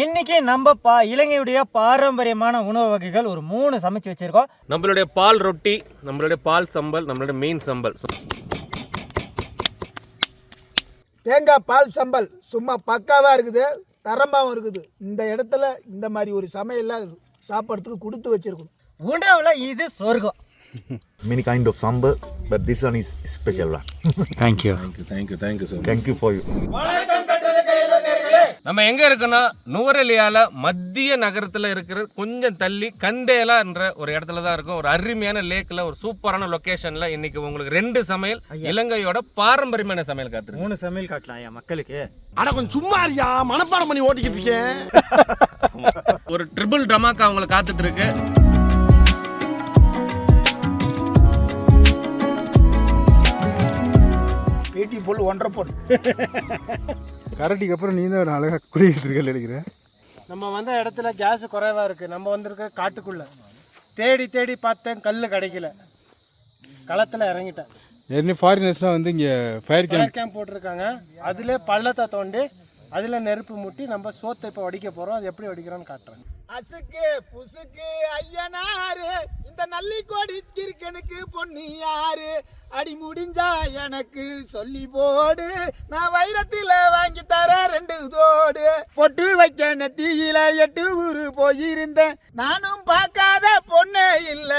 இன்னைக்கு நம்ம பா இலங்கையுடைய பாரம்பரியமான உணவு வகைகள் ஒரு மூணு சமைச்சு வச்சிருக்கோம். நம்மளுடைய பால் ரொட்டி நம்மளுடைய பால் சம்பல் நம்மளுடைய மீன் சம்பல். தேங்காய் பால் சம்பல் சும்மா பக்காவாக இருக்குது தரமாகவும் இருக்குது. இந்த இடத்துல இந்த மாதிரி ஒரு சமையல்லாம் சாப்பிட்றதுக்கு கொடுத்து வச்சிருக்கணும். உணவுல இது சொர்க்கம். Many kind of sambar, but this one is special one. Thank you thank you thank you sir Thank you for you. நம்ம எங்க இருக்கோம்னா நுவரெலியால மத்திய நகரத்துல இருக்கிற கொஞ்சம் தள்ளி கந்தேலா என்ற ஒரு இடத்துல தான் இருக்கும். ஒரு அருமையான லேக்ல ஒரு சூப்பரான லொகேஷன்ல இன்னைக்கு உங்களுக்கு ரெண்டு சமையல் இலங்கையோட பாரம்பரியமான சமையல் காத்துருக்கு. மூணு சமையல் காட்டலாம் ஐயா மக்களுக்கு. ஆனா கொஞ்சம் சும்மா இருக்கியா மனப்பாடம் பண்ணி ஓட்டிக்கிட்டு இருக்கேன். ஒரு ட்ரிபிள் டமாக்கா அவங்களை காத்துட்டு இருக்கு. பேட்டி போல் ஒன்றரை போல் கரட்டிக்கு அப்புறம் நீ தான் அழகாக குடியிருந்திருக்கேன்னு நினைக்கிறேன். நம்ம வந்த இடத்துல கேஸ் குறைவா இருக்கு. நம்ம வந்திருக்க காட்டுக்குள்ள. தேடி தேடி பார்த்தேன் கல் கிடைக்கல. களத்துல இறங்கிட்டேன். ஏற்கனவே ஃபாரினர்ஸ்லாம் வந்து இங்கே ஃபயர் கேம்ப் கேம்ப் போட்டிருக்காங்க. அதுல பள்ளத்தை தோண்டி அதுல நெருப்பு முட்டி நம்ம சோத்தை இப்போ வடிக்க போறோம். அது எப்படி வடிக்கிறோம்னு காட்டுறேன். அசுக்கு புசுக்கு ஐயனாரு இந்த நல்லி கோடி கிறுக்கனுக்கு பொண்ணு யாரு? அடி முடிஞ்சா எனக்கு சொல்லி போடு. நான் வைரத்தில் வாங்கி தர ரெண்டு தோடு. பொட்டு வைக்க நெத்தியில எட்டு ஊரு போயிருந்தேன். நானும் பார்க்காத பொண்ணே இல்ல.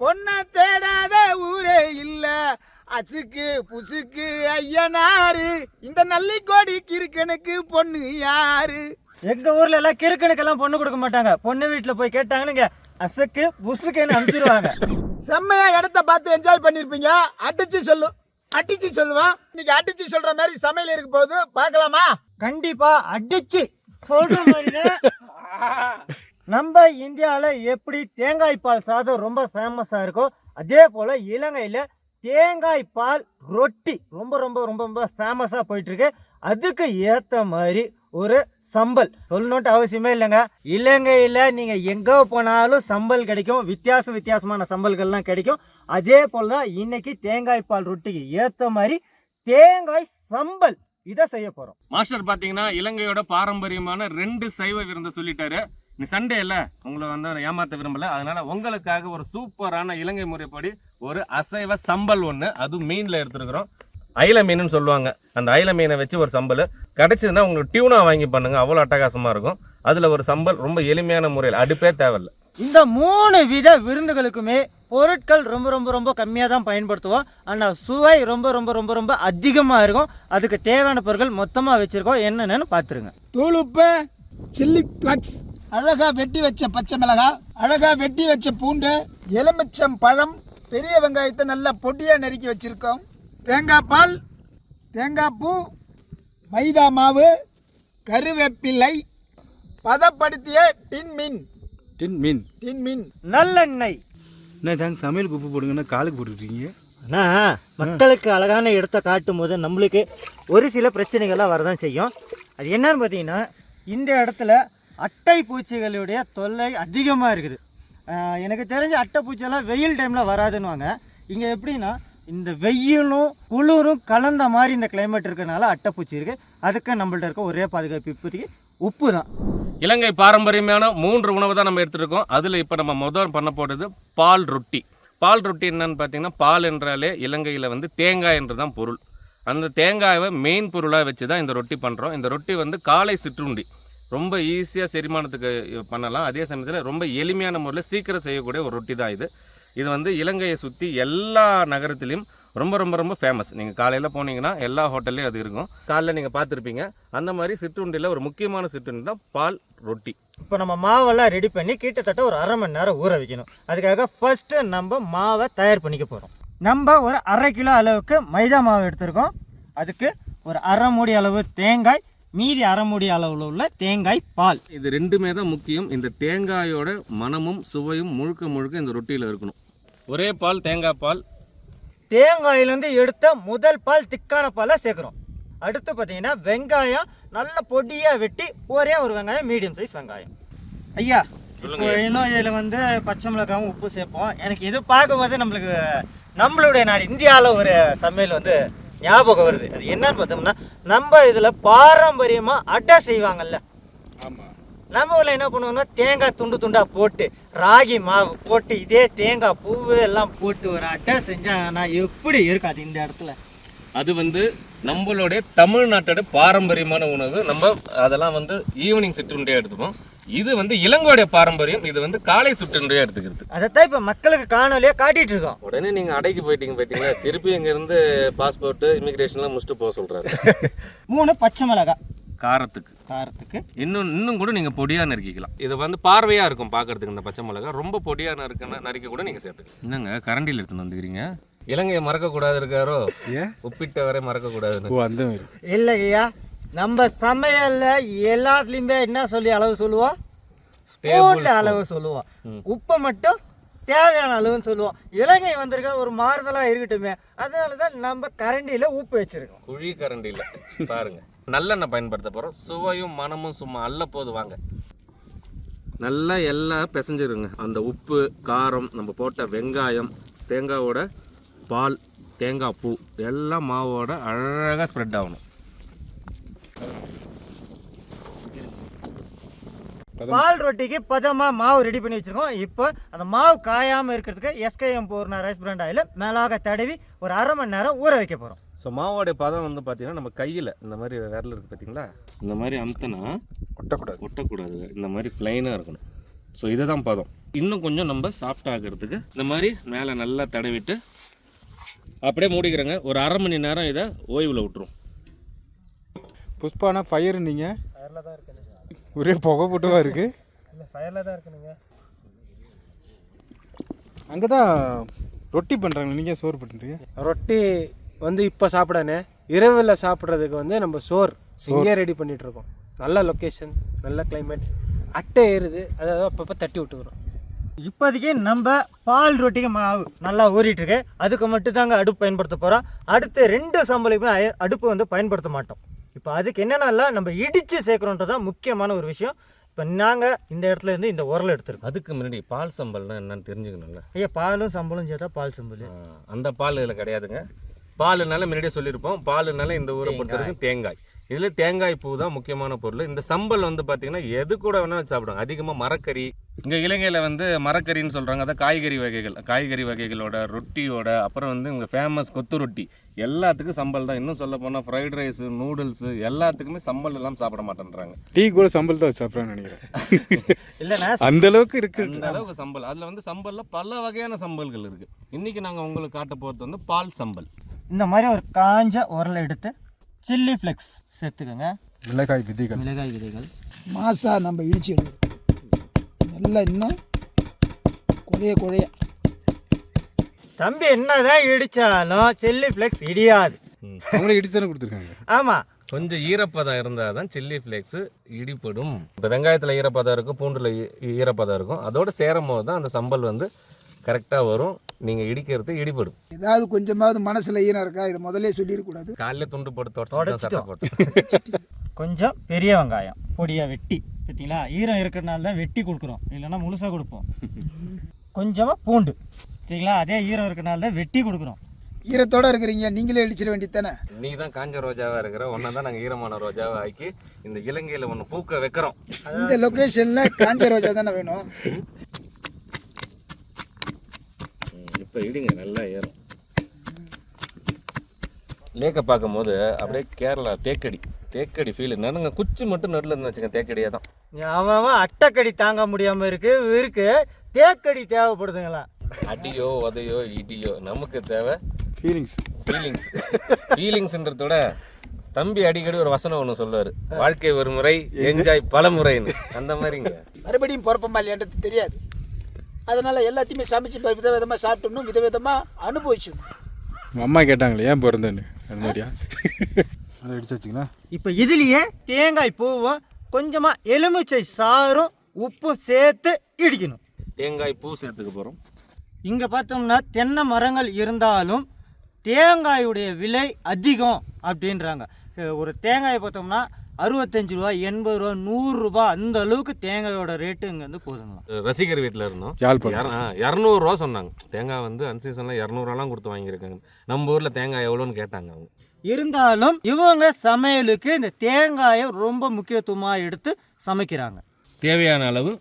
பொண்ணை தேடாத ஊரே இல்ல. அசுக்கு புசுக்கு ஐயனாரு. இந்த நல்லி கோடி கிறுக்கனுக்கு பொண்ணு யாரு? எங்க ஊர்ல எல்லாம் கிறுக்கனுக்கெல்லாம் பொண்ணு கொடுக்க மாட்டாங்க. பொண்ணு வீட்டுல போய் கேட்டாங்கன்னு அசக்கு புசுக்குன்னு அனுப்பிடுவாங்க. செம்மையா இடத்த பார்த்து என்ஜாய் பண்ணிருப்பீங்க. அடிச்சு சொல்லு. அடிச்சு சொல்லுவான் இன்னைக்கு அடிச்சு சொல்ற மாதிரி சமையல் இருக்க போது பார்க்கலாமா? கண்டிப்பா அடிச்சு சொல்ற மாதிரி நம்ம இந்தியாவில் எப்படி தேங்காய் பால் சாதம் ரொம்ப ஃபேமஸாக இருக்கோ அதே போல் இலங்கையில் தேங்காய் பால் ரொட்டி ரொம்ப ரொம்ப ரொம்ப ரொம்ப ஃபேமஸாக போயிட்டுருக்கு அதுக்கு ஏற்ற மாதிரி ஒரு சம்பல். சொல்லணுன்ட்டு அவசியமே இல்லைங்க. இலங்கையில் நீங்கள் எங்கே போனாலும் சம்பல் கிடைக்கும். வித்தியாச வித்தியாசமான சம்பல்கள்லாம் கிடைக்கும். அதே போல் தான் இன்னைக்கு தேங்காய் பால் ரொட்டிக்கு ஏற்ற மாதிரி தேங்காய் சம்பல் இதை செய்ய போகிறோம் மாஸ்டர் பார்த்தீங்கன்னா இலங்கையோட பாரம்பரியமான ரெண்டு சைவ விருந்தை சொல்லிட்டாரு. நீ சண்டே இல்லை உங்களை வந்து நான் ஏமாத்த விரும்பல. அதனால உங்களுக்காக ஒரு சூப்பரான இலங்கை முறைப்படி ஒரு அசைவ சம்பல் ஒன்று அதுவும் மீனில் எடுத்துருக்குறோம். அயில மீனுன்னு சொல்லுவாங்க. அந்த அயில மீனை வச்சு ஒரு சம்பல் கிடைச்சதுன்னா உங்களுக்கு டியூனா வாங்கி பண்ணுங்க. அவ்வளோ அட்டகாசமா இருக்கும். அதுல ஒரு சம்பல் ரொம்ப எளிமையான முறையில். அடுப்பே தேவையில்ல. இந்த மூணு வித விருந்துகளுக்குமே பொருட்கள் ரொம்ப ரொம்ப ரொம்ப கம்மியாக தான் பயன்படுத்துவோம். ஆனால் சுவை ரொம்ப ரொம்ப ரொம்ப ரொம்ப அதிகமாக இருக்கும். அதுக்கு தேவையான பொருட்கள் மொத்தமாக வச்சுருக்கோம். என்னென்னு பார்த்துருங்க. தூளுப்பு சில்லி ஃப்ளக்ஸ் அழகா வெட்டி வச்ச பச்சை மிளகாய் அழகா வெட்டி வச்ச பூண்டு எலுமிச்சம் பழம் பெரிய வெங்காயத்தை நல்லா பொடியா நறுக்கி வச்சிருக்கோம். தேங்காய் பால் தேங்காய் பூ மைதா மாவு கருவேப்பிலை பதப்படுத்திய டின் மீன். டின் மீன். டின் மீன். நல்லெண்ணெய். என்ன தாங்க சமையலுக்கு உப்பு போடுங்கன்னா காலுக்கு போட்டுருக்கீங்க ஆனால் மக்களுக்கு அழகான இடத்த காட்டும் போது நம்மளுக்கு ஒரு சில பிரச்சனைகள்லாம் வரதான் செய்யும். அது என்னன்னு பார்த்தீங்கன்னா இந்த இடத்துல அட்டை பூச்சிகளுடைய தொல்லை அதிகமாக இருக்குது. எனக்கு தெரிஞ்ச அட்டை பூச்சியெல்லாம் வெயில் டைமில் வராதுன்னுவாங்க. இங்கே எப்படின்னா இந்த வெயிலும் குளிரும் கலந்த மாதிரி இந்த கிளைமேட் இருக்கனால அட்டைப்பூச்சி இருக்குது அதுக்கு நம்மள்ட்ட இருக்க ஒரே பாதுகாப்பு இப்போதைக்கு உப்பு தான் இலங்கை பாரம்பரியமான மூன்று உணவு தான் நம்ம எடுத்துருக்கோம். அதில் இப்போ நம்ம முதல் பண்ண போகிறது பால் ரொட்டி. பால் ரொட்டி என்னன்னு பார்த்தீங்கன்னா பால் என்றாலே இலங்கையில் வந்து தேங்காய் என்று தான் பொருள். அந்த தேங்காயை மெயின் பொருளாக வச்சு தான் இந்த ரொட்டி பண்ணுறோம் இந்த ரொட்டி வந்து காலை சிற்றுண்டி. ரொம்ப ஈஸியாக செரிமானத்துக்கு பண்ணலாம். அதே சமயத்தில் ரொம்ப எளிமையான முறையில் சீக்கிரம் செய்யக்கூடிய ஒரு ரொட்டி தான் இது. இது வந்து இலங்கையை சுற்றி எல்லா நகரத்துலேயும் ரொம்ப ரொம்ப ரொம்ப ஃபேமஸ் நீங்கள் காலையில் போனீங்கன்னா எல்லா ஹோட்டல்லையும் அது இருக்கும். காலைல நீங்கள் பார்த்துருப்பீங்க. அந்த மாதிரி சிற்றுண்டியில் ஒரு முக்கியமான சிற்றுண்டி தான் பால் ரொட்டி. இப்போ நம்ம மாவெல்லாம் ரெடி பண்ணி கிட்டத்தட்ட ஒரு அரை மணி நேரம் ஊற வைக்கணும். அதுக்காக ஃபஸ்ட்டு நம்ம மாவை தயார் பண்ணிக்க போகிறோம் நம்ம ஒரு அரை கிலோ அளவுக்கு மைதா மாவு எடுத்திருக்கோம். அதுக்கு ஒரு அரை மூடி அளவு தேங்காய் மீதி அரை மூடி அளவில் உள்ள தேங்காய் பால். இது ரெண்டுமே தான் முக்கியம். இந்த தேங்காயோட மனமும் சுவையும் முழுக்க முழுக்க இந்த ரொட்டியில் இருக்கணும். ஒரே பால் தேங்காய் பால். தேங்காயிலேருந்து எடுத்த முதல் பால் திக்கான பாலை சேர்க்குறோம். அடுத்து பார்த்தீங்கன்னா வெங்காயம் நல்ல பொடியாக வெட்டி ஒரே ஒரு வெங்காயம் மீடியம் சைஸ் வெங்காயம். ஐயா இப்போ இன்னும் இதில் வந்து பச்சை மிளகாவும் உப்பு சேர்ப்போம். எனக்கு இது பார்க்கும்போது நம்மளுக்கு நம்மளுடைய நாடு இந்தியாவில் ஒரு சமையல் வந்து ஞாபகம் வருது. அது என்னன்னு பார்த்தோம்னா நம்ம இதில் பாரம்பரியமாக அடை செய்வாங்கல்ல. நம்ம ஊரில் என்ன பண்ணுவோம்னா தேங்காய் துண்டு துண்டாக போட்டு ராகி மாவு போட்டு இதே தேங்காய் பூவு எல்லாம் போட்டு ஒரு அட்டை செஞ்சாங்கன்னா எப்படி இருக்காது இந்த இடத்துல? அது வந்து நம்மளுடைய தமிழ்நாட்டோட பாரம்பரியமான உணவு. நம்ம அதெல்லாம் வந்து ஈவினிங் சிற்றுண்டியாக எடுத்துப்போம். இது வந்து இலங்கையோடைய பாரம்பரியம் இது வந்து காலை சிற்றுண்டியாக எடுத்துக்கிறது. அதைத்தான் இப்போ மக்களுக்கு காணொலியாக காட்டிட்டு இருக்கோம். உடனே நீங்கள் அடைக்கு போயிட்டீங்க பார்த்தீங்களா திருப்பி இங்கேருந்து பாஸ்போர்ட்டு இமிக்ரேஷன்லாம் முடிச்சுட்டு போக சொல்கிறாரு மூணு பச்சை மிளகாய் காரத்துக்கு. காரத்துக்கு. இன்னும் இன்னும் கூட நீங்கள் பொடியாக நறுக்கிக்கலாம். இது வந்து பார்வையாக இருக்கும் பார்க்கறதுக்கு இந்த பச்சை மிளகா. ரொம்ப பொடியாக நறுக்க நறுக்க கூட நீங்கள் சேர்த்துக்கலாம். என்னங்க கரண்டியில் எடுத்துன்னு வந்துக்கிறீங்க? இலங்கையை மறக்கக்கூடாது இருக்காரோ? ஏன்? உப்பிட்ட வரை மறக்கக்கூடாதுன்னு. ஓ அந்த மாதிரி. இல்லை ஐயா நம்ம சமையல்ல எல்லாத்துலேயுமே என்ன சொல்லி அளவு சொல்லுவோம்? ஸ்பூன் அளவு சொல்லுவோம். உப்பை மட்டும் தேவையான அளவுன்னு சொல்லுவோம். இலங்கை வந்திருக்க ஒரு மாறுதலாக இருக்கட்டுமே அதனால தான் நம்ம கரண்டியில் உப்பு வச்சிருக்கோம். குழி கரண்டியில். பாருங்க. நல்லெண்ணெய் பயன்படுத்த போகிறோம் சுவையும் மனமும் சும்மா அல்ல போது வாங்க. நல்லா எல்லாம் பிசைஞ்சிருங்க. அந்த உப்பு காரம் நம்ம போட்ட வெங்காயம் தேங்காவோட பால் தேங்காய் பூ எல்லாம் மாவோட அழகாக ஸ்ப்ரெட் ஆகணும். பால் ரொட்டிக்கு பதமாக மாவு ரெடி பண்ணி வச்சிருக்கோம். இப்போ அந்த மாவு காயாமல் இருக்கிறதுக்கு SKM Poorna rice brand oil மேலாக தடவி ஒரு அரை மணி நேரம் ஊற வைக்க போகிறோம் ஸோ மாவோடைய பதம் வந்து பார்த்தீங்கன்னா நம்ம கையில் இந்த மாதிரி விரல் இருக்குது பார்த்தீங்களா இந்த மாதிரி அமுத்தினா ஒட்டக்கூடாது. ஒட்டக்கூடாது. இந்த மாதிரி பிளைனாக இருக்கணும். ஸோ இதை தான் பதம். இன்னும் கொஞ்சம் நம்ம சாஃப்ட் ஆகிறதுக்கு இந்த மாதிரி மேலே நல்லா தடவிட்டு அப்படியே மூடிக்கிறேங்க. ஒரு அரை மணி நேரம் இதை ஓய்வில் விட்டுரும். புஷ்பானா ஃபயர் நீங்கள் ஃபயரில் தான் இருக்குங்க ஒரே புகை போட்டுவா இருக்கு. இல்லை ஃபயரில் தான் இருக்குனுங்க. அங்கே தான் ரொட்டி பண்ணுறாங்க நீங்கள் சோறு பண்ணுறீங்க ரொட்டி வந்து இப்போ சாப்பிடனே இரவில் சாப்பிட்றதுக்கு வந்து நம்ம சோறு இங்கே ரெடி பண்ணிட்டு இருக்கோம் நல்ல லொக்கேஷன் நல்ல climate. அட்டை ஏறுது. அதாவது அப்பப்போ தட்டி விட்டுக்கிறோம். இப்போதைக்கு நம்ம பால் ரொட்டிக்கு மாவு நல்லா ஊறிட்டு இருக்கு அதுக்கு மட்டும் தாங்க அடுப்பு பயன்படுத்த போகிறோம் அடுத்து ரெண்டு சம்பளுக்குமே அடுப்பு வந்து பயன்படுத்த மாட்டோம். இப்போ அதுக்கு என்னென்னலாம் நம்ம இடித்து சேர்க்குறோன்றது தான் முக்கியமான ஒரு விஷயம். இப்போ நாங்கள் இந்த இடத்துல இருந்து இந்த உரல் எடுத்துருக்கோம். அதுக்கு முன்னாடி பால் சம்பல்னா என்னன்னு தெரிஞ்சுக்கணும்ல? ஐயா பாலும் சம்பளம் சேர்த்தா பால் சம்பல். அந்த பால் இதில் கிடையாதுங்க. பாலுனால முன்னாடியே சொல்லியிருப்போம். பாலுனால இந்த ஊரை பொறுத்த வரைக்கும் தேங்காய். இதில் தேங்காய் பூ தான் முக்கியமான பொருள். இந்த சம்பல் வந்து பார்த்தீங்கன்னா எது கூட வேணாலும் சாப்பிடுவாங்க. அதிகமாக மரக்கறி. இங்கே இலங்கையில் வந்து மரக்கறின்னு சொல்கிறாங்க அதான் காய்கறி வகைகள். காய்கறி வகைகளோட ரொட்டியோட அப்புறம் வந்து இங்கே ஃபேமஸ் கொத்து ரொட்டி. எல்லாத்துக்கும் சம்பல் தான். இன்னும் சொல்ல போனால் ஃப்ரைட் ரைஸு நூடுல்ஸு எல்லாத்துக்குமே சம்பல் இல்லாமல் சாப்பிட மாட்டேன்றாங்க. டீ கூட சம்பல் தான் சாப்பிட்றான்னு நினைக்கிறேன். இல்லைண்ணா அந்த அளவுக்கு இருக்கு. அந்த அளவுக்கு சம்பல். அதில் வந்து சம்பல்ல பல வகையான சம்பல்கள் இருக்குது இன்றைக்கி நாங்கள் உங்களுக்கு காட்ட போகிறது வந்து பால் சம்பல். இந்த மாதிரி ஒரு காஞ்ச உரலை எடுத்து சில்லி ஃப்ளெக்ஸ் சேர்த்துக்கோங்க. மிளகாய் விதிகள். மிளகாய் விதைகள். மாசா நம்ம இடிச்சிடுவோம் நல்லா இன்னும் குழைய குழைய. தம்பி என்னதான் இடிச்சாலும் சில்லி ஃப்ளெக்ஸ் இடியாது. அவங்களே இடிச்சு தானே கொடுத்துருக்காங்க. ஆமாம் கொஞ்சம் ஈரப்பதம் இருந்தால் தான் சில்லி ஃப்ளேக்ஸு இடிப்படும் இப்போ வெங்காயத்தில் ஈரப்பதம் இருக்கும் பூண்டில் ஈ- ஈரப்பதம் இருக்கும். அதோட சேரும் போது தான் அந்த சம்பல் வந்து கரெக்டாக வரும். நீங்கள் இடிக்கிறது இடிப்படும் ஏதாவது கொஞ்சமாவது மனசுல ஈரம் இருக்கா? இதை முதல்ல சொல்லிடக்கூடாது. காலைல துண்டு போட்டு தொடச்சு சட்டை போட்டு. கொஞ்சம் பெரிய வெங்காயம் பொடியாக வெட்டி பார்த்தீங்களா? ஈரம் இருக்கிறனால தான் வெட்டி கொடுக்குறோம். இல்லைன்னா முழுசாக கொடுப்போம். கொஞ்சமாக பூண்டு. சரிங்களா? அதே ஈரம் இருக்கிறனால தான் வெட்டி கொடுக்குறோம். ஈரத்தோட இருக்கிறீங்க. நீங்களே இடிச்சிட வேண்டியது தானே? நீ தான் காஞ்ச ரோஜாவாக இருக்கிற ஒன்றா தான் நாங்கள் ஈரமான ரோஜாவை ஆக்கி இந்த இலங்கையில் ஒன்று பூக்க வைக்கிறோம். இந்த லொக்கேஷன்ல காஞ்ச ரோஜா தானே வேணும். இப்போ இடிங்க நல்லா ஏறும். லேக்கை பார்க்கும்போது அப்படியே கேரளா தேக்கடி தேக்கடி ஃபீல் என்னங்க குச்சி மட்டும் நடுவில் இருந்து வச்சுங்க தேக்கடியாக தான். அவன் அவன் அட்டைக்கடி தாங்க முடியாமல் இருக்கு இருக்கு. தேக்கடி தேவைப்படுதுங்களா? அடியோ உதையோ இடியோ நமக்கு தேவை ஃபீலிங்ஸ் ஃபீலிங்ஸ் ஃபீலிங்ஸ்ன்றதோட தம்பி அடிக்கடி ஒரு வசனம் ஒன்று சொல்லுவார். வாழ்க்கை ஒரு முறை என்ஜாய் பல முறைன்னு. அந்த மாதிரிங்க. மறுபடியும் பிறப்பமா இல்லையான்றது தெரியாது. அதனால எல்லாத்தையுமே சமைச்சு ப- விதவிதமா சாப்பிட்டோம்னு விதவிதமா அனுபவிச்சோம். உங்கள் அம்மா கேட்டாங்களே ஏன் பிறந்தேன்னு? அது மாதிரியா? அதை இடிச்சு வச்சிங்களா? இப்போ இதுலேயே தேங்காய் பூவும் கொஞ்சமாக எலுமிச்சை சாறும் உப்பும் சேர்த்து இடிக்கணும். தேங்காய் பூ சேர்த்துக்க போகிறோம் இங்கே பார்த்தோம்னா தென்னை மரங்கள் இருந்தாலும் தேங்காயுடைய விலை அதிகம் அப்படின்றாங்க. ஒரு தேங்காயை பார்த்தோம்னா அறுபத்தஞ்சு ரூபா எண்பது ரூபா நூறுரூபா அந்த அளவுக்கு தேங்காயோட ரேட்டு இங்கே வந்து போதுங்களாம் ரசிகர் வீட்டில் இருந்தோம். இரநூறுவா சொன்னாங்க. தேங்காய் வந்து அன்சீசனில் இரநூறுவாலாம் கொடுத்து வாங்கியிருக்காங்க. நம்ம ஊரில் தேங்காய் எவ்வளோன்னு கேட்டாங்க அவங்க. இருந்தாலும் இவங்க சமையலுக்கு இந்த தேங்காயை ரொம்ப முக்கியத்துவமாக எடுத்து சமைக்கிறாங்க. தேவையான அளவு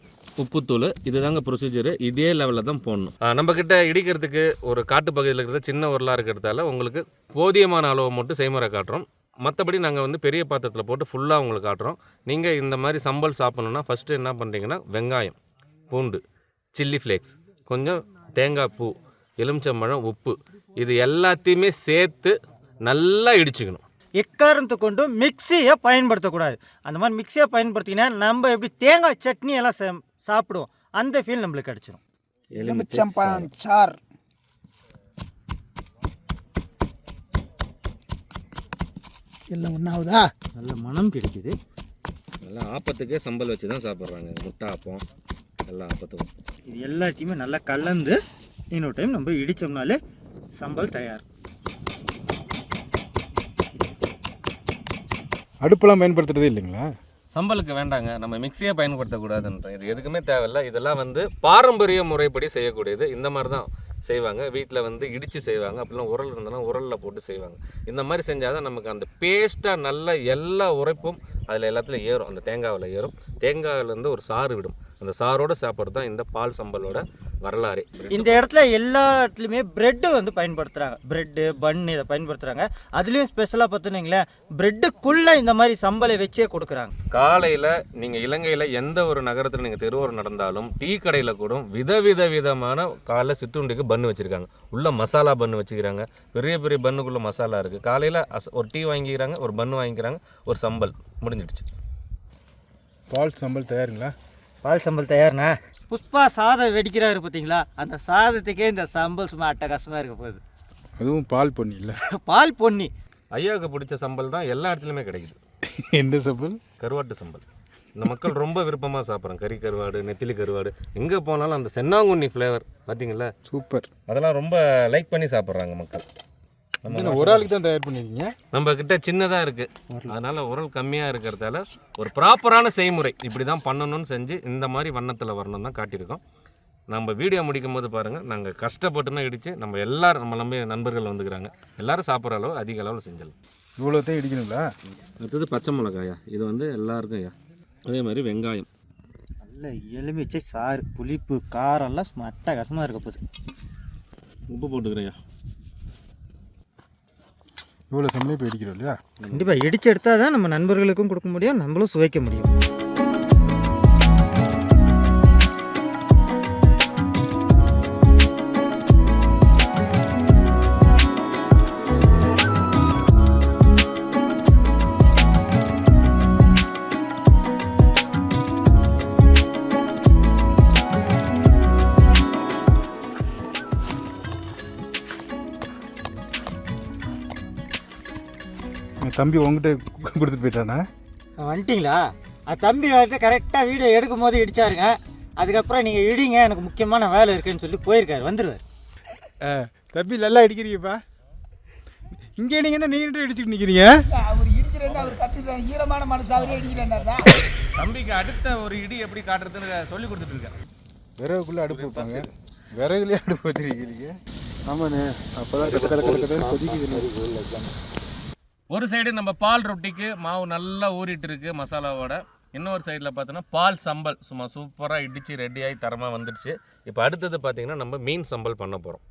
உப்புத்தூள் இதுதாங்க ப்ரொசீஜரு இதே லெவலில் தான் போடணும். நம்ம கிட்ட இடிக்கிறதுக்கு ஒரு காட்டு பகுதியில் இருக்கிற சின்ன உரலாக இருக்கிறதால உங்களுக்கு போதியமான அளவு மட்டும் செய்முறை காட்டுறோம். மற்றபடி நாங்கள் வந்து பெரிய பாத்திரத்தில் போட்டு ஃபுல்லாக உங்களுக்கு காட்டுறோம். நீங்கள் இந்த மாதிரி சம்பல் சாப்பிட்ணுன்னா ஃபஸ்ட்டு என்ன பண்ணுறீங்கன்னா வெங்காயம் பூண்டு சில்லி ஃப்ளேக்ஸ் கொஞ்சம் தேங்காய் பூ எலுமிச்சம்பழம் உப்பு இது எல்லாத்தையுமே சேர்த்து நல்லா இடிச்சுக்கணும். எக்காரணத்தை கொண்டு மிக்சியை பயன்படுத்தக்கூடாது. அந்த மாதிரி மிக்சியை பயன்படுத்தினா நம்ம எப்படி தேங்காய் சட்னி எல்லாம் சாப்பிடுவோம். அந்த ஃபீல் நம்மளுக்கு கிடச்சிரும். எலுமிச்சம்பழம் சார். எல்லாம் ஒன்றாவதா நல்ல மனம் கிடைக்குது. நல்லா ஆப்பத்துக்கே சம்பல் வச்சு தான் சாப்பிட்றாங்க. முட்டை ஆப்பம் எல்லா ஆப்பத்துக்கும். இது எல்லாத்தையுமே நல்லா கலந்து இன்னொரு டைம் நம்ம இடித்தோம்னாலே சம்பல் தயார். அடுப்பெல்லாம் பயன்படுத்துறதே இல்லைங்களா? சம்பலுக்கு வேண்டாங்க. நம்ம மிக்சியை பயன்படுத்தக்கூடாதுன்ற. இது எதுக்குமே தேவையில்ல. இதெல்லாம் வந்து பாரம்பரிய முறைப்படி செய்யக்கூடியது. இந்த மாதிரி தான் செய்வாங்க. வீட்டில் வந்து இடித்து செய்வாங்க. அப்படிலாம் உரல் இருந்தாலும் உரலில் போட்டு செய்வாங்க. இந்த மாதிரி செஞ்சால் தான் நமக்கு அந்த பேஸ்ட்டாக நல்ல எல்லா உரைப்பும் அதில் எல்லாத்துலையும் ஏறும். அந்த தேங்காவில் ஏறும். தேங்காவிலேருந்து ஒரு சாறு விடும். அந்த சாரோட சாப்பிட்றது தான் இந்த பால் சம்பலோட வரலாறு. இந்த இடத்துல எல்லா இடத்துலையுமே பிரெட்டு வந்து பயன்படுத்துகிறாங்க பிரெட்டு பன் இதை பயன்படுத்துகிறாங்க அதுலேயும் ஸ்பெஷலாக பார்த்துனீங்களேன் பிரெட்டுக்குள்ளே இந்த மாதிரி சம்பலை வச்சே கொடுக்குறாங்க. காலையில் நீங்கள் இலங்கையில் எந்த ஒரு நகரத்தில் நீங்கள் தெருவோரம் நடந்தாலும் டீ கடையில் கூட விதவித விதமான காலைல சிற்றுண்டிக்கு பன்னு வச்சுருக்காங்க. உள்ள மசாலா பன்னு வச்சுக்கிறாங்க. பெரிய பெரிய பன்னுக்குள்ள மசாலா இருக்குது காலையில் அஸ் ஒரு டீ வாங்கிக்கிறாங்க ஒரு பன்னு வாங்கிக்கிறாங்க ஒரு சம்பல். முடிஞ்சிடுச்சு. பால் சம்பல் தயாருங்களா? பால் சம்பல் தயார்ண்ணா? புஷ்பா சாதம் வெடிக்கிறாரு பார்த்தீங்களா அந்த சாதத்துக்கே இந்த சம்பல் சும்மா அட்டகாசமாக இருக்க போகுது. அதுவும் பால் பொன்னி இல்லை. பால் பொன்னி. ஐயாவுக்கு பிடிச்ச சம்பல் தான் எல்லா இடத்துலையுமே கிடைக்குது. எந்த சம்பல்? கருவாட்டு சம்பல். இந்த மக்கள் ரொம்ப விருப்பமாக சாப்பிட்றாங்க. கறி கருவாடு நெத்திலி கருவாடு. எங்கே போனாலும் அந்த சென்னாங்குண்ணி ஃப்ளேவர் பார்த்தீங்களா சூப்பர் அதெல்லாம் ரொம்ப லைக் பண்ணி சாப்பிட்றாங்க மக்கள். ஒரு ஆளுக்கு தான் தயார் பண்ணிருக்கீங்க? நம்ம கிட்ட சின்னதாக இருக்குது அதனால் உரல் கம்மியாக இருக்கிறதால ஒரு ப்ராப்பரான செய்முறை. இப்படி தான் பண்ணணும்னு செஞ்சு இந்த மாதிரி வண்ணத்தில் வரணும் தான் காட்டியிருக்கோம். நம்ம வீடியோ முடிக்கும் போது பாருங்கள் நாங்கள் கஷ்டப்பட்டுனா இடித்து நம்ம எல்லாரும் நம்ம நம்பி நண்பர்கள் வந்துக்கிறாங்க. எல்லாரும் சாப்பிட்ற அளவு அதிக அளவில் செஞ்சிடலாம் இவ்வளோ தான் இடிக்கணுங்களா? அடுத்தது பச்சை மிளகாயா இது வந்து எல்லாருக்கும் ஐயா. அதே மாதிரி வெங்காயம். நல்ல எலுமிச்சை சாறு புளிப்பு காரம்லாம் சும்மா அட்டகாசமாக இருக்க போகுது. உப்பு போட்டுக்கிறேயா இவ்வளோ சம்பளம் இப்போ இடிக்கிறோம் இல்லையா? கண்டிப்பாக இடிச்சு எடுத்தால் தான் நம்ம நண்பர்களுக்கும் கொடுக்க முடியும் நம்மளும் சுவைக்க முடியும். தம்பி உங்ககிட்ட கொடுத்துட்டு போயிட்டானா? வந்துட்டிங்களா? அது தம்பி வந்து கரெக்டாக வீடியோ எடுக்கும் போது இடிச்சாருங்க. அதுக்கப்புறம் நீங்கள் இடிங்க எனக்கு முக்கியமான வேலை இருக்குன்னு சொல்லி போயிருக்காரு வந்துடுவார் தம்பி நல்லா அடிக்கிறீங்கப்பா இங்கே நீங்கள் என்ன நீங்கள் அடிச்சுட்டு நிற்கிறீங்க அவர் இடிக்கிறேன்னு அவர் கட்டிடுறேன் ஈரமான மனசு அவரே இடிக்கிறேன்டா தம்பிக்கு அடுத்த ஒரு இடி எப்படி காட்டுறதுன்னு சொல்லி கொடுத்துட்டு இருக்கேன் விறகுக்குள்ளே அடுப்பு வைப்பாங்க. விறகுலேயே அடுப்பு வச்சிருக்கீங்க. ஆமாண்ணே அப்போ தான் கத்த கத்த கத்த கத்த கொதிக்குது ஒரு சைடு நம்ம பால் ரொட்டிக்கு மாவு நல்லா ஊறிட்டு இருக்கு மசாலாவோட. இன்னொரு சைடில் பார்த்தோன்னா பால் சம்பல். சும்மா சூப்பராக இடித்து ரெடியாகி தரமாக வந்துடுச்சு. இப்போ அடுத்தது பார்த்தீங்கன்னா நம்ம மீன் சம்பல் பண்ண போகிறோம்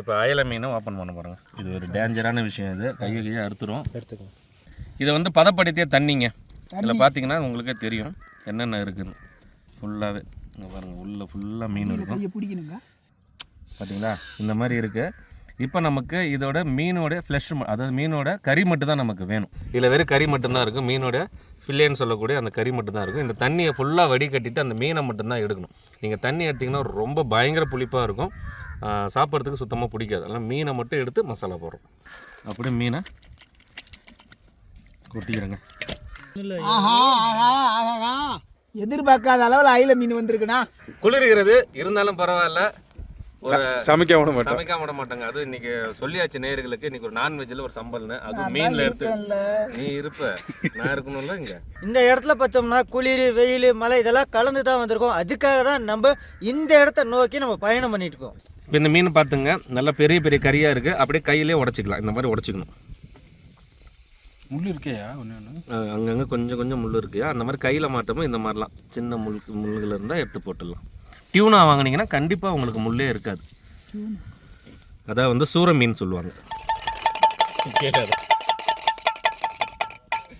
இப்போ அயல மீனும் ஓப்பன் பண்ண போகிறோங்க இது ஒரு டேஞ்சரான விஷயம் இது. கையை கையை அறுத்துரும். எடுத்துக்கோ இதை வந்து பதப்படுத்திய தண்ணிங்க. இதில் பார்த்தீங்கன்னா உங்களுக்கே தெரியும் என்னென்ன இருக்குன்னு. ஃபுல்லாகவே இங்கே பாருங்கள் உள்ளே ஃபுல்லாக மீன் இருக்கும். பிடிக்கணுங்க. பார்த்தீங்களா இந்த மாதிரி இருக்குது இப்போ நமக்கு இதோட மீனோட ஃப்ளஷ் அதாவது மீனோட கறி மட்டும் தான் நமக்கு வேணும். இதில் வெறும் கறி மட்டும்தான் இருக்கும் மீனோட ஃபில்லேன்னு சொல்லக்கூடிய அந்த கறி மட்டும் தான் இருக்கும் இந்த தண்ணியை ஃபுல்லாக வடிகட்டிட்டு அந்த மீனை மட்டும்தான் எடுக்கணும். நீங்கள் தண்ணி எடுத்திங்கன்னா ரொம்ப பயங்கர புளிப்பாக இருக்கும். சாப்பிட்றதுக்கு சுத்தமாக பிடிக்காது. அதனால் மீனை மட்டும் எடுத்து மசாலா போடுறோம். அப்படியே மீனை கொட்டிக்கிறேங்க. ஆஹா ஆஹா ஆஹா. எதிர்பார்க்காத அளவில் அயில மீன் வந்திருக்குண்ணா. குளிர்கிறது. இருந்தாலும் பரவாயில்ல. ஒரு சமைக்க விட மாட்டோம். சமைக்காம விட மாட்டாங்க. அது இன்னைக்கு சொல்லியாச்சு நேயர்களுக்கு. இன்னைக்கு ஒரு நான்வெஜ்ல ஒரு சம்பல்னு. அது மீன்ல எடுத்து நீ இருப்ப. நான் இருக்கணும்ல இங்க. இந்த இடத்துல பார்த்தோம்னா குளிர் வெயில் மழை இதெல்லாம் கலந்து தான் வந்திருக்கோம். அதுக்காக தான் நம்ம இந்த இடத்த நோக்கி நம்ம பயணம் பண்ணிட்டு இருக்கோம். இப்போ இந்த மீன் பார்த்துங்க நல்லா பெரிய பெரிய கறியா இருக்கு. அப்படியே கையிலே உடச்சிக்கலாம். இந்த மாதிரி உடச்சிக்கணும். முள் இருக்கையா? ஒன்று அங்கங்கே கொஞ்சம் கொஞ்சம் முள் இருக்குது அந்த மாதிரி கையில் மாட்டோமோ இந்த மாதிரிலாம் சின்ன முள் முள்கள் இருந்தால் எடுத்து போட்டுடலாம். டியூனா வாங்குனீங்கன்னா கண்டிப்பாக உங்களுக்கு முள்ளே இருக்காது. அதான் வந்து சூர மீன் சொல்லுவாங்க. கேட்டாரு.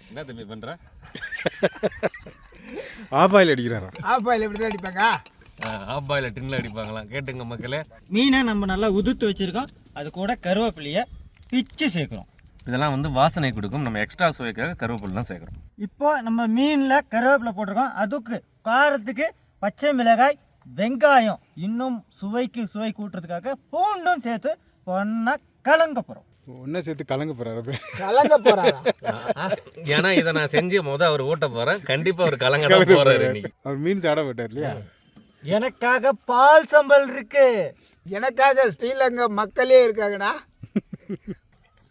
என்ன தம்பி பண்ணுற ஆஃப் ஆயில் அடிக்கிறாரா ஆஃப் ஆயில் எப்படி தான் அடிப்பாங்க ஆஃப் பாயில் டின்னில் அடிப்பாங்களாம். கேட்டுங்க மக்களே. மீனை நம்ம நல்லா உதுத்து வச்சுருக்கோம். அது கூட கருவேப்பிலையை பிச்சு சேர்க்குறோம். இதெல்லாம் வந்து வாசனை கொடுக்கும். நம்ம எக்ஸ்ட்ரா சுவைக்காக கருவேப்பிலை தான் சேர்க்குறோம். இப்போ நம்ம மீனில் கருவேப்பிலை போட்டிருக்கோம். அதுக்கு காரத்துக்கு பச்சை மிளகாய் வெங்காயம் இன்னும் சுவைக்கு சுவை கூட்டுறதுக்காக பூண்டும் சேர்த்து ஒன்றா கலங்க போகிறோம் ஒன்றா சேர்த்து கலங்க போகிறாரு கலங்க போறாரா? ஏன்னா இதை நான் செஞ்சு முத அவர் ஊட்ட போகிறேன் கண்டிப்பாக அவர் கலங்க தான் போகிறாரு இன்னைக்கு. அவர் மீன் சாட போட்டார் இல்லையா? எனக்காக பால் சம்பல் இருக்கு. எனக்காக ஸ்ரீலங்கா மக்களே இருக்காங்கடா.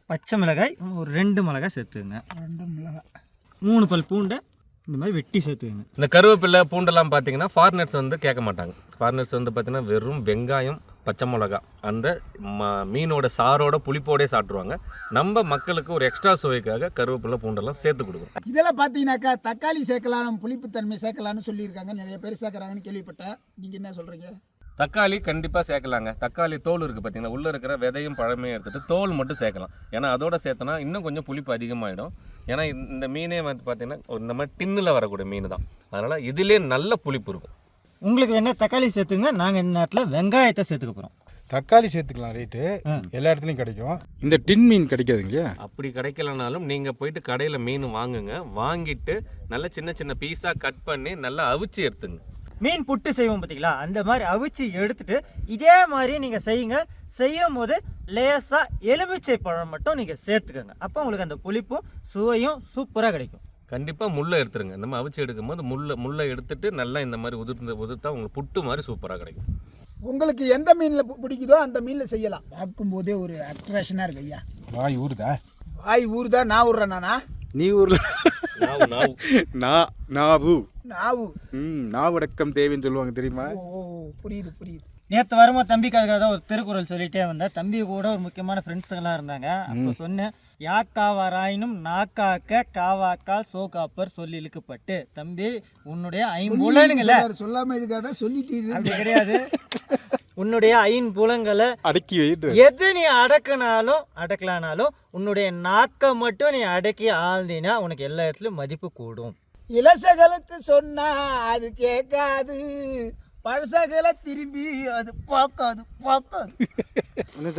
பச்சை மிளகாய் ஒரு ரெண்டு மிளகாய் சேர்த்துங்க. ரெண்டு மிளகா மூணு பல் பூண்டை இந்த மாதிரி வெட்டி சேர்த்துக்கங்க. இந்த கருவேப்பிலை பூண்டெல்லாம் பார்த்தீங்கன்னா ஃபாரினர்ஸ் வந்து கேட்க மாட்டாங்க. ஃபாரினர்ஸ் வந்து பார்த்தீங்கன்னா வெறும் வெங்காயம் பச்சை மிளகா அந்த ம மீனோட சாரோட புளிப்போடே சாப்பிட்ருவாங்க நம்ம மக்களுக்கு ஒரு எக்ஸ்ட்ரா சுவைக்காக கருவேப்பிலை பூண்டெல்லாம் சேர்த்து கொடுக்குறோம். இதெல்லாம் பார்த்தீங்கன்னாக்கா தக்காளி சேர்க்கலாம் புளிப்புத்தன்மை சேர்க்கலாம்னு சொல்லியிருக்காங்க. நிறைய பேர் சேர்க்குறாங்கன்னு கேள்விப்பட்டேன். நீங்கள் என்ன சொல்கிறீங்க தக்காளி கண்டிப்பாக சேர்க்கலாங்க. தக்காளி தோல் இருக்குது பார்த்தீங்கன்னா உள்ளே இருக்கிற விதையும் பழமையும் எடுத்துட்டு தோல் மட்டும் சேர்க்கலாம். ஏன்னா அதோட சேர்த்தனா இன்னும் கொஞ்சம் புளிப்பு அதிகமாகிடும் ஏன்னா இந்த- மீனே வந்து பார்த்தீங்கன்னா இந்த மாதிரி டின்னில் வரக்கூடிய மீன் தான். அதனால் இதிலே நல்ல புளிப்பு இருக்கும். உங்களுக்கு என்ன தக்காளி சேர்த்துங்க நாங்கள் இந்த நேரத்தில் வெங்காயத்தை சேர்த்துக்க போகிறோம் தக்காளி சேர்த்துக்கலாம் ரேட்டு. எல்லா இடத்துலையும் கிடைக்கும். இந்த டின் மீன் கிடைக்காதுங்க அப்படி கிடைக்கலனாலும் நீங்கள் போயிட்டு கடையில் மீன் வாங்குங்க. வாங்கிட்டு நல்லா சின்ன சின்ன பீஸாக கட் பண்ணி நல்லா அவிச்சு எடுத்துங்க. மீன் புட்டு செய்வோம் பார்த்தீங்களா அந்த மாதிரி அவிச்சு எடுத்துட்டு இதே மாதிரி நீங்கள் செய்யுங்க. செய்யும் போது லேசாக எலுமிச்சை பழம் மட்டும் நீங்கள் சேர்த்துக்கோங்க. அப்போ உங்களுக்கு அந்த புளிப்பும் சுவையும் சூப்பராக கிடைக்கும். கண்டிப்பாக முள்ளை எடுத்துருங்க. இந்த மாதிரி அவிச்சு எடுக்கும்போது முள்ளை முள்ளை எடுத்துட்டு நல்லா இந்த மாதிரி உதிர்ந்து உதிர்த்தா உங்களுக்கு புட்டு மாதிரி சூப்பராக கிடைக்கும். உங்களுக்கு எந்த மீனில் பிடிக்குதோ அந்த மீனில் செய்யலாம். பார்க்கும்போதே ஒரு அட்ராக்ஷனாக இருக்கு ஐயா. வாய் ஊறுதா? வாய் ஊறுதா நான் ஊறுறேன் நானா? நீ ஊரில் நாவு நாவு. நா நாவு. நாவு. ம் நாவடக்கம் தேவைன்னு சொல்லுவாங்க தெரியுமா? ஓ புரியுது புரியுது. நேற்று வரும்போது தம்பிக்காக தான் ஒரு திருக்குறள் சொல்லிட்டே வந்தேன். தம்பி கூட ஒரு முக்கியமான ஃப்ரெண்ட்ஸுங்கெல்லாம் இருந்தாங்க. அப்போ சொன்னேன் யாக்காவாராயினும் நாக்காக்க காவாக்கால் சோகாப்பர் சொல்லி இழுக்கப்பட்டு. தம்பி உன்னுடைய ஐம்புலனுங்கள சொல்லாம இருக்காத சொல்லிட்டு அப்படி கிடையாது. உன்னுடைய ஐம்புலங்களை அடக்கி வைட்டு எது நீ அடக்குனாலும் அடக்கலானாலும் உன்னுடைய நாக்கை மட்டும் நீ அடக்கி ஆழ்ந்தினா உனக்கு எல்லா இடத்துலையும் மதிப்பு கூடும். இலசகளுக்கு சொன்னா அது கேட்காது. பழசகளை திரும்பி அது பார்க்காது பார்க்காது.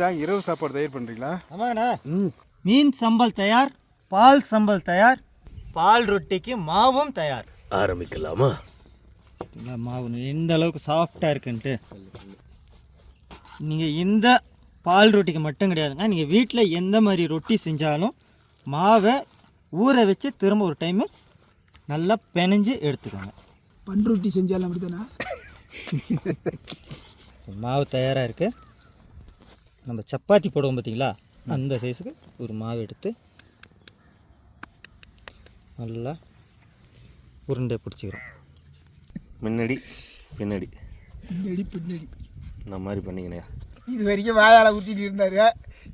தான் இரவு சாப்பாடு தயார் பண்ணுறீங்களா ஆமாண்ணா. மீன் சம்பல் தயார் பால் சம்பல் தயார் பால் ரொட்டிக்கு மாவும் தயார். ஆரம்பிக்கலாமா? மாவு எந்த அளவுக்கு சாஃப்டாக இருக்குன்ட்டு. நீங்கள் இந்த பால் ரொட்டிக்கு மட்டும் கிடையாதுங்க. நீங்கள் வீட்டில் எந்த மாதிரி ரொட்டி செஞ்சாலும் மாவை ஊற வச்சு திரும்ப ஒரு டைமு நல்லா பிணைஞ்சு எடுத்துக்கோங்க. பண்ருட்டி செஞ்சாலும் அப்படிதானா மாவு தயாராக இருக்குது நம்ம சப்பாத்தி போடுவோம் பார்த்தீங்களா அந்த சைஸுக்கு ஒரு மாவு எடுத்து நல்லா உருண்டை பிடிச்சிக்கிறோம். முன்னாடி பின்னாடி. பின்னாடி பின்னாடி. இந்த மாதிரி பண்ணிக்கினே இது வரைக்கும் வாயால் ஊற்றிட்டு இருந்தாரு.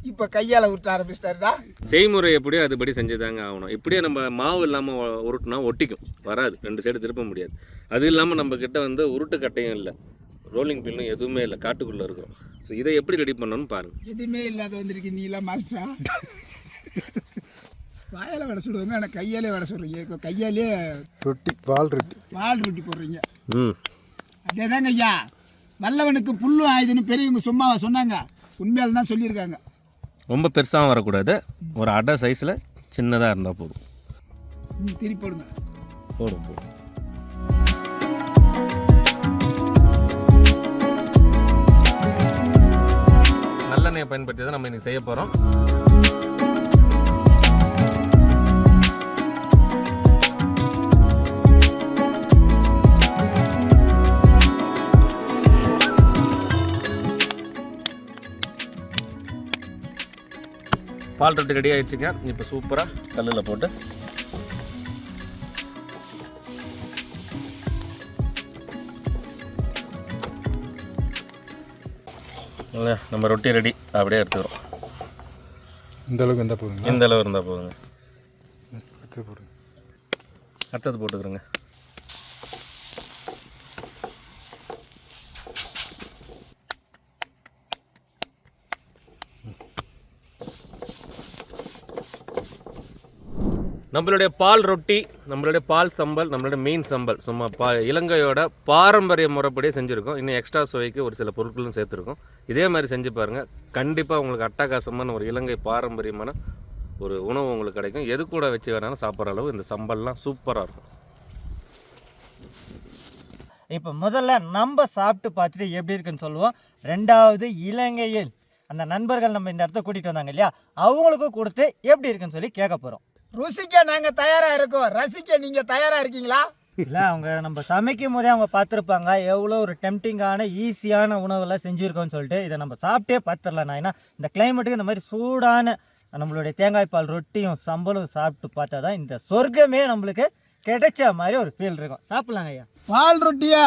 இப்போ கையால் ஊற்ற ஆரம்பிச்சிட்டாருடா. செய்முறை எப்படியோ அதுபடி செஞ்சு தாங்க ஆகணும். இப்படியே நம்ம மாவு இல்லாமல் உருட்டுனா ஒட்டிக்கும். வராது. ரெண்டு சைடு திருப்ப முடியாது. அது இல்லாமல் நம்ம கிட்ட வந்து உருட்டு கட்டையும் இல்லை. ரோலிங் பின்னும் எதுவுமே இல்லை. காட்டுக்குள்ளே இருக்கிறோம். ஸோ இதை எப்படி ரெடி பண்ணணும்னு பாருங்கள் எதுவுமே இல்லாத வந்திருக்கு நீலாம் மாஸ்டரா வாயால் வடை சுடுவாங்க ஆனால் கையாலே வடை சுடுறீங்க. கையாலே ரொட்டி பால் ரொட்டி. பால் ரொட்டி போடுறீங்க. ம். அதே தாங்க ஐயா. வல்லவனுக்கு புல்லு ஆயுதுன்னு பெரியவங்க சும்மாவா சொன்னாங்க. உண்மையால் தான் சொல்லியிருக்காங்க. ரொம்ப பெருசாகவும் வரக்கூடாது. ஒரு அடை சைஸில் சின்னதாக இருந்தால் போதும். திருப்பி போடுங்க. போடும் போடும். நல்லெண்ணெயை பயன்படுத்தி தான் நம்ம இன்னைக்கு செய்ய போகிறோம் பால் ரொட்டி ரெடி ஆயிடுச்சுங்க. இப்போ சூப்பராக கல்லில் போட்டு. இல்ல, நம்ம ரொட்டி ரெடி. அப்படியே எடுத்துக்கிறோம். இந்த அளவுக்கு வந்தால் போதுங்களா? இந்த அளவு இருந்தால் போதுங்க. அடுத்து போடுங்க. அடுத்தது போட்டுக்கிறோங்க. நம்மளுடைய பால் ரொட்டி நம்மளுடைய பால் சம்பல் நம்மளுடைய மீன் சம்பல் சும்மா பா இலங்கையோட பாரம்பரிய முறைப்படியே செஞ்சுருக்கோம். இன்னும் எக்ஸ்ட்ரா சுவைக்கு ஒரு சில பொருட்களும் சேர்த்துருக்கோம். இதே மாதிரி செஞ்சு பாருங்கள் கண்டிப்பாக உங்களுக்கு அட்டகாசமான ஒரு இலங்கை பாரம்பரியமான ஒரு உணவு உங்களுக்கு கிடைக்கும். எது கூட வச்சு வேணாலும் சாப்பிட்ற அளவு இந்த சம்பல்லாம் சூப்பராக இருக்கும். இப்போ முதல்ல நம்ம சாப்பிட்டு பார்த்துட்டு எப்படி இருக்குன்னு சொல்லுவோம். ரெண்டாவது இலங்கையில் அந்த நண்பர்கள் நம்ம இந்த இடத்த கூட்டிகிட்டு வந்தாங்க இல்லையா? அவங்களுக்கும் கொடுத்து எப்படி இருக்குன்னு சொல்லி கேட்க போகிறோம் ருசிக்க நாங்க தயாரா இருக்கோம். ரசிக்க நீங்க தயாரா இருக்கீங்களா? இல்லை அவங்க நம்ம சமைக்கும் போதே அவங்க பார்த்துருப்பாங்க எவ்வளோ ஒரு டெம்டிங்கான ஈஸியான உணவெல்லாம் செஞ்சுருக்கோன்னு சொல்லிட்டு இதை நம்ம சாப்பிட்டே பார்த்துடலாம் நான் ஏன்னா இந்த கிளைமேட்டுக்கு இந்த மாதிரி சூடான நம்மளுடைய தேங்காய் பால் ரொட்டியும் சம்பளும் சாப்பிட்டு பார்த்தா தான் இந்த சொர்க்கமே நம்மளுக்கு கிடைச்ச மாதிரி ஒரு ஃபீல் இருக்கும். சாப்பிட்லாங்க ஐயா. பால் ரொட்டியா?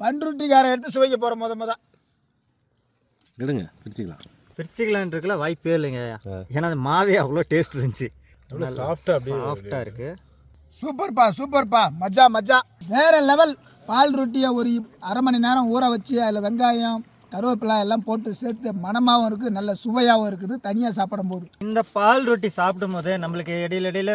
பன் ரொட்டிக்கார எடுத்து சுவைக்க போற முத முத. எடுங்க பிரிச்சுக்கலாம். பிரிச்சுக்கலான் இருக்குல்ல வாய்ப்பே இல்லைங்க ஐயா. ஏன்னா அந்த மாவே அவ்வளோ டேஸ்ட் இருந்துச்சு. சாஃப்டாக அப்படியே சாஃப்டாக இருக்குது சூப்பர்ப்பா சூப்பர்ப்பா. மஜா மஜா. வேற லெவல் பால் ரொட்டியை ஒரு அரை மணி நேரம் ஊற வச்சு அதில் வெங்காயம் கருவேப்பிலை எல்லாம் போட்டு சேர்த்து மணமாகவும் இருக்குது நல்ல சுவையாகவும் இருக்குது தனியாக சாப்பிடும்போது. இந்த பால் ரொட்டி சாப்பிடும் போது நம்மளுக்கு இடையில இடையில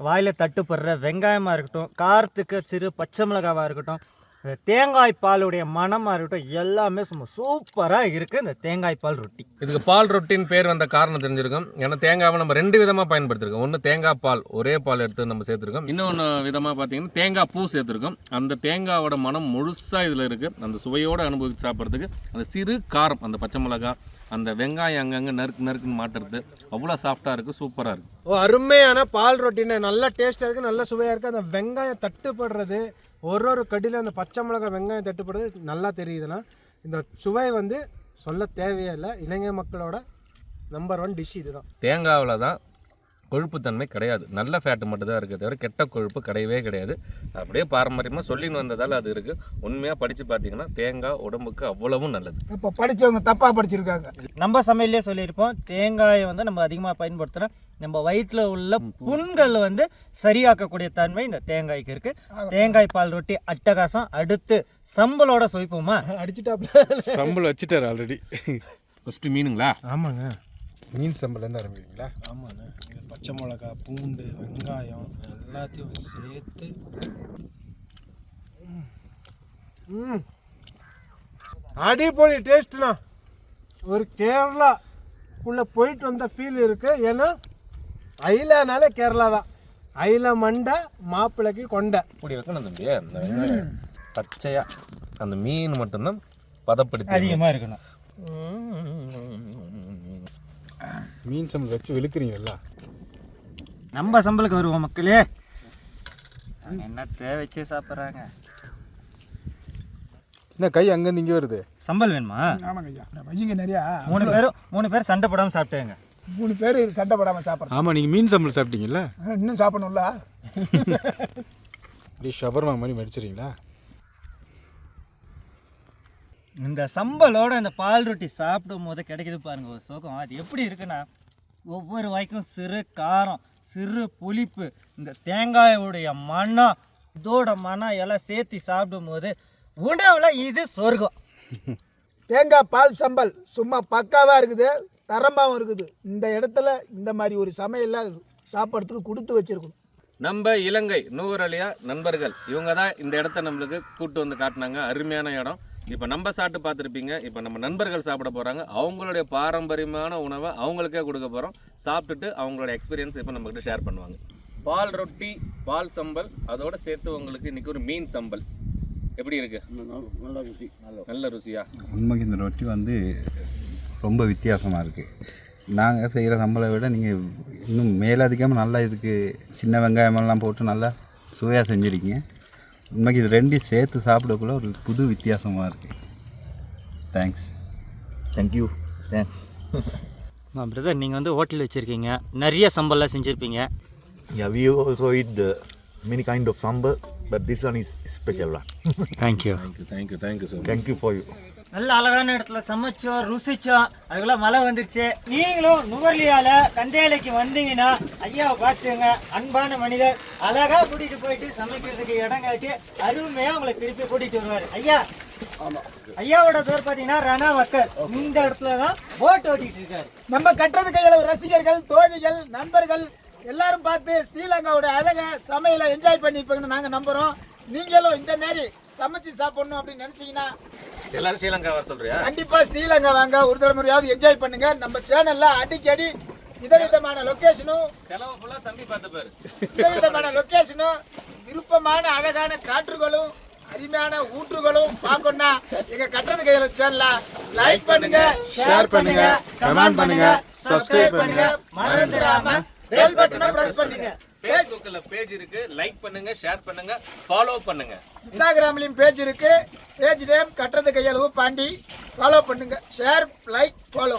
வாயில் தட்டுப்படுற வெங்காயமாக இருக்கட்டும் காரத்துக்கு சிறு பச்சை மிளகாவாக இருக்கட்டும் இந்த தேங்காய் பாலுடைய மணமாக இருக்கட்டும் எல்லாமே சும்மா சூப்பராக இருக்குது இந்த தேங்காய் பால் ரொட்டி. இதுக்கு பால் ரொட்டின்னு பேர் வந்த காரணம் தெரிஞ்சிருக்கும். ஏன்னா தேங்காவை நம்ம ரெண்டு விதமாக பயன்படுத்திருக்கோம். ஒன்று தேங்காய் பால் ஒரே பால் எடுத்து நம்ம சேர்த்துருக்கோம். இன்னொன்று விதமாக பார்த்தீங்கன்னா தேங்காய் பூ சேர்த்துருக்கோம். அந்த தேங்காவோட மனம் முழுசாக இதில் இருக்குது அந்த சுவையோடு அனுபவித்து சாப்பிட்றதுக்கு அந்த சிறு காரம் அந்த பச்சை மிளகாய் அந்த வெங்காயம் அங்கங்கே நறுக்கு நறுக்குன்னு மாட்டுறது அவ்வளோ சாஃப்டாக இருக்குது சூப்பராக இருக்குது ஓ அருமையான பால் ரொட்டின்னு நல்ல டேஸ்ட்டாக இருக்குது நல்ல சுவையாக இருக்குது அந்த வெங்காயம் தட்டுப்படுறது ஒரு ஒரு கடியில் அந்த பச்சை மிளகாய் வெங்காயம் தட்டுப்படுறது நல்லா தெரியுதுன்னா இந்த சுவை வந்து சொல்ல தேவையே இல்லை. இலங்கை மக்களோட நம்பர் ஒன் டிஷ் இதுதான். தேங்காவில் தான் கொழுப்புத்தன்மை கிடையாது. நல்ல ஃபேட்டு மட்டும் தான் இருக்குது தவிர கெட்ட கொழுப்பு கிடையவே கிடையாது. அப்படியே பாரம்பரியமாக சொல்லின்னு வந்ததால் அது இருக்குது உண்மையாக படித்து பார்த்தீங்கன்னா தேங்காய் உடம்புக்கு அவ்வளவும் நல்லது. இப்போ படித்தவங்க தப்பாக படிச்சிருக்காங்க. நம்ம சமையல்லே சொல்லியிருப்போம் தேங்காயை வந்து நம்ம அதிகமாக பயன்படுத்துகிறோம் நம்ம வயிற்றில் உள்ள புண்கள் வந்து சரியாக்கக்கூடிய தன்மை இந்த தேங்காய்க்கு இருக்குது தேங்காய் பால் ரொட்டி அட்டகாசம் அடுத்து சம்பளோட சுவைப்போமா அடிச்சுட்டாப்ல. சம்பளம் வச்சுட்டார் ஆல்ரெடி ஃபஸ்ட்டு மீனுங்களா ஆமாங்க. மீன் சம்பளம் ஆரம்பிக்கிறீங்களா? ஆமாண்ணே. இது பச்சை மிளகா பூண்டு வெங்காயம் எல்லாத்தையும் சேர்த்து. ம். அடிப்பொலி டேஸ்ட்ண்ணா. ஒரு கேரளா உள்ள போயிட்டு வந்த ஃபீல் இருக்கு. ஏன்னா ஐலானாலே கேரளா தான் ஐல மண்டை மாப்பிள்ளைக்கு கொண்டை. இப்படி வைக்கணும் தம்பி அந்த வெங்காயம் பச்சையாக அந்த மீன் மட்டும்தான் பதப்படுத்தி அதிகமாக இருக்கணும். மீன் சம்பளம் வச்சு வெளுக்குறீங்கல்ல நம்ம சம்பளுக்கு வருவோம் மக்களே. என்னத்தை வச்சு சாப்பிட்றாங்க? என்ன கை அங்கேருந்து இங்கே வருது? சம்பல் வேணுமா? ஆமாங்க ஐயா. பையங்க நிறையா. மூணு பேரும் மூணு பேர் சண்டை போடாமல் சாப்பிட்டேங்க. மூணு பேர் சண்டை போடாமல் சாப்பிட்றோம். ஆமாம் நீங்கள் மீன் சம்பளம் சாப்பிட்டீங்கல்ல? இன்னும் சாப்பிடணும்ல. அப்படியே ஷவர்மா மாதிரி மடிச்சிடுறீங்களா இந்த சம்பலோட இந்த பால் ரொட்டி சாப்பிடும் போது கிடைக்குது பாருங்க ஒரு சுகம். அது எப்படி இருக்குன்னா ஒவ்வொரு வாய்க்கும் சிறு காரம் சிறு புளிப்பு இந்த தேங்காயோடைய மனம் இதோட மனம் எல்லாம் சேர்த்து சாப்பிடும் போது உணவுல இது சொர்க்கம். தேங்காய் பால் சம்பல் சும்மா பக்காவாக இருக்குது தரமாகவும் இருக்குது. இந்த இடத்துல இந்த மாதிரி ஒரு சமையல்லாம் சாப்பிட்றதுக்கு கொடுத்து வச்சிருக்கணும். நம்ம இலங்கை நூறலியா நண்பர்கள் இவங்க தான் இந்த இடத்த நம்மளுக்கு கூட்டு வந்து காட்டினாங்க. அருமையான இடம். இப்போ நம்ம சாப்பிட்டு பார்த்துருப்பீங்க. இப்போ நம்ம நண்பர்கள் சாப்பிட போகிறாங்க அவங்களுடைய பாரம்பரியமான உணவை அவங்களுக்கே கொடுக்க போகிறோம் சாப்பிட்டுட்டு அவங்களோட எக்ஸ்பீரியன்ஸ் இப்போ நம்மக்கிட்ட ஷேர் பண்ணுவாங்க. பால் ரொட்டி பால் சம்பல் அதோட சேர்த்து உங்களுக்கு இன்னைக்கு ஒரு மீன் சம்பல். எப்படி இருக்கு? நல்ல ருசி. நல்ல ருசியா? உண்மைக்கு இந்த ரொட்டி வந்து ரொம்ப வித்தியாசமாக இருக்குது நாங்கள் செய்கிற சம்பளம் விட நீங்கள் இன்னும் மேலதிகமாக நல்லா இதுக்கு சின்ன வெங்காயமெல்லாம் போட்டு நல்லா சுவையாக செஞ்சுருக்கீங்க. உண்மைக்கு இது ரெண்டையும் சேர்த்து சாப்பிடக்குள்ள ஒரு புது வித்தியாசமாக இருக்குது தேங்க்ஸ் தேங்க்யூ தேங்க்ஸ் பிரதர் நீங்கள் வந்து ஹோட்டல் வச்சுருக்கீங்க. நிறைய சம்பல்லாம் செஞ்சுருப்பீங்க. Yeah, we also eat the many kind of sambar, but this one is special one. Thank you thank you thank you sir you for you. நல்ல அழகான இடத்துல சமைச்சோம் ருசிச்சோம். அதுக்குள்ள மழை வந்துருச்சு. நீங்களும் நுவர்லியால கந்தேலைக்கு வந்தீங்கன்னா ஐயாவை பார்த்துங்க அன்பான மனிதர். அழகா கூட்டிட்டு போயிட்டு சமைக்கிறதுக்கு இடம் காட்டி அருமையா உங்களை திருப்பி கூட்டிட்டு வருவாரு. ஐயா ஐயாவோட பேர் பாத்தீங்கன்னா ரணா வக்கர். இந்த இடத்துல தான் போட் ஓட்டிட்டு இருக்காரு. நம்ம கட்டுறது கையில ரசிகர்கள் தோழிகள் நண்பர்கள் எல்லாரும் பார்த்து ஸ்ரீலங்காவோட அழக சமையலை என்ஜாய் பண்ணிப்பீங்கன்னு நாங்க நம்புறோம். நீங்களும் இந்த மாதிரி சமைச்சு சாப்பிடணும் அப்படின்னு நினைச்சீங்கன்னா எல்லாரும் ஸ்ரீலங்கா வர சொல்றியா? கண்டிப்பா ஸ்ரீலங்கா வாங்க. ஒரு தடவை முறையாவது என்ஜாய் பண்ணுங்க. நம்ம சேனல்ல அடிக்கடி விதவிதமான லொகேஷனும் செலவு ஃபுல்லா தம்பி பார்த்துப்பாரு விதவிதமான லொகேஷனும் விருப்பமான அழகான காற்றுகளும் அருமையான ஊற்றுகளும் பார்க்கணும்னா எங்க கட்டண கையில சேனல லைக் பண்ணுங்க ஷேர் பண்ணுங்க கமெண்ட் பண்ணுங்க சப்ஸ்கிரைப் பண்ணுங்க. மறந்துடாம பெல் பட்டனை பிரஸ் பண்ணுங்க. ஃபேஸ்புக்கில் பேஜ் இருக்கு. லைக் பண்ணுங்க ஷேர் பண்ணுங்க ஃபாலோ பண்ணுங்க. இன்ஸ்டாகிராம்லயும் பேஜ் இருக்கு. பேஜ் நேம் கட்டுறது கையளவு பாண்டி. ஃபாலோ பண்ணுங்க. Share like follow